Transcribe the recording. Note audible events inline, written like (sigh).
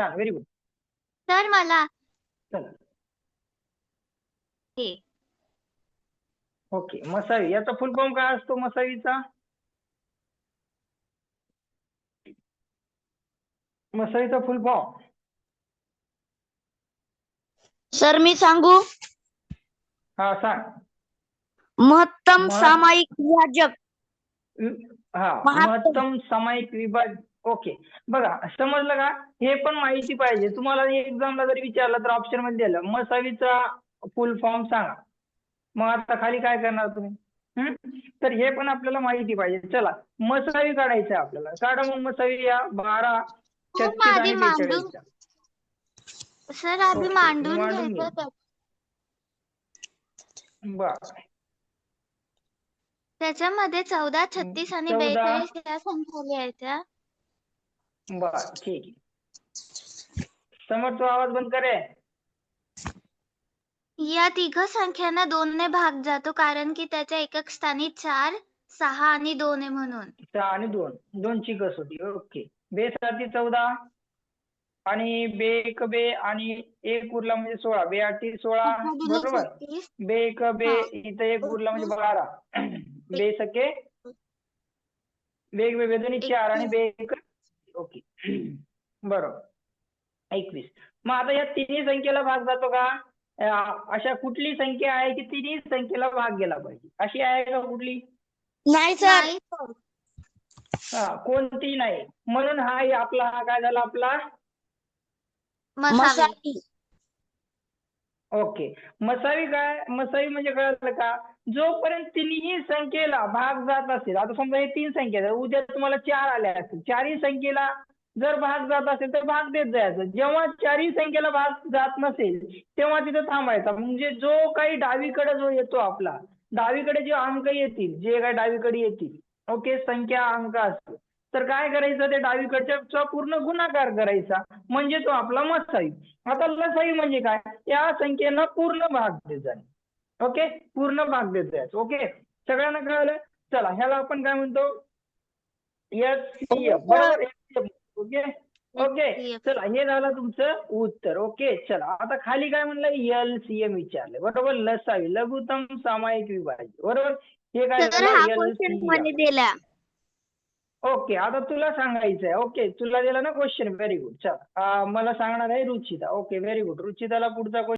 छान very good sir मला चला. हे. ओके मसावी याचा फुल फॉर्म काय असतो मसावीचा? मसावीचा फुल फॉर्म. सर मी सांगू? हा सांग. महत्तम मह- सामायिक विभाजक. हा महत्तम. महत्तम सामायिक विभाग ओके बघा समजलं का? हे पण माहिती पाहिजे. तुम्हाला एक्झामला जरी विचारलं तर ऑप्शनमध्ये दिलं मसावीचा फुल फॉर्म सांगा. मग आता खाली काय करणार तुम्ही? तर हे पण आपल्याला माहिती पाहिजे. चला मसावी काढायचं आपल्याला. काढा मग मसावी या बारा छत्तीस आणि बेचाळीसच्या. सर आधी मांडून बर. त्याच्यामध्ये चौदा छत्तीस आणि. बेचाळीस या संख्या लिहायच्या बर ठीक आहे. समोर तो आवाज बंद करे या तिघ संख्यांना दोनने भाग जातो कारण की त्याच्या एकक स्थानी चार सहा आणि दोन आहे म्हणून. सहा आणि दोन. दोनची कस होती. ओके. बे साती चौदा आणि बे एक बे आणि एक उरला म्हणजे सोळा. बे आठी सोळा. बरोबर? बे एक बे. इथं एक उरला म्हणजे बारा. (clears throat) बे सके वेगवेगळे दोन्ही चार आणि बे एक. ओके. बरोबर. एकवीस. मग आता या तिन्ही संख्येला भाग जातो का? अशा कुठली संख्या आहे की तिन्ही संख्येला भाग गेला पाहिजे? अशी आहे का कुठली? नाही सर. नाही सर. हा कोणती नाही. म्हणून हा आपला हा काय झाला आपला? मसावी. मसावी. ओके. मसावी काय? मसावी म्हणजे कळलं का? जोपर्यंत तिन्ही संख्येला भाग जात असेल आता समजा हे तीन संख्या उद्या तुम्हाला चार आल्या असतील. चारही संख्येला जर भाग जात असेल तर भाग देत जायचं. जेव्हा चारही संख्येला भाग जात नसेल तेव्हा तिथं थांबायचा. म्हणजे जो काही डावीकडे जो येतो आपला डावीकडे जे अंक येतील जे काही डावीकडे येतील ओके संख्या अंक असतील तर काय करायचं? ते डावीकडच्या पूर्ण गुणाकार करायचा. म्हणजे तो आपला मसाई. आता लसाई म्हणजे काय? या संख्येनं पूर्ण भाग देत जाणे ओके? पूर्ण भाग देत जायचं. ओके? सगळ्यांना कळलं? चला ह्याला आपण काय म्हणतो? बरोबर? ओके? ओके. चला हे झालं तुमचं उत्तर. ओके? चला आता खाली काय म्हणलं? एल सी एम विचारले. बरोबर? लसावी. लघुतम सामायिक विभाज्य बरोबर? हे काय दिला. ओके आता तुला सांगायचं आहे. ओके तुला दिला ना क्वेश्चन व्हेरी गुड चला. मला सांगणार आहे रुचिता. ओके व्हेरी गुड रुचिताला पुढचा क्वेश्चन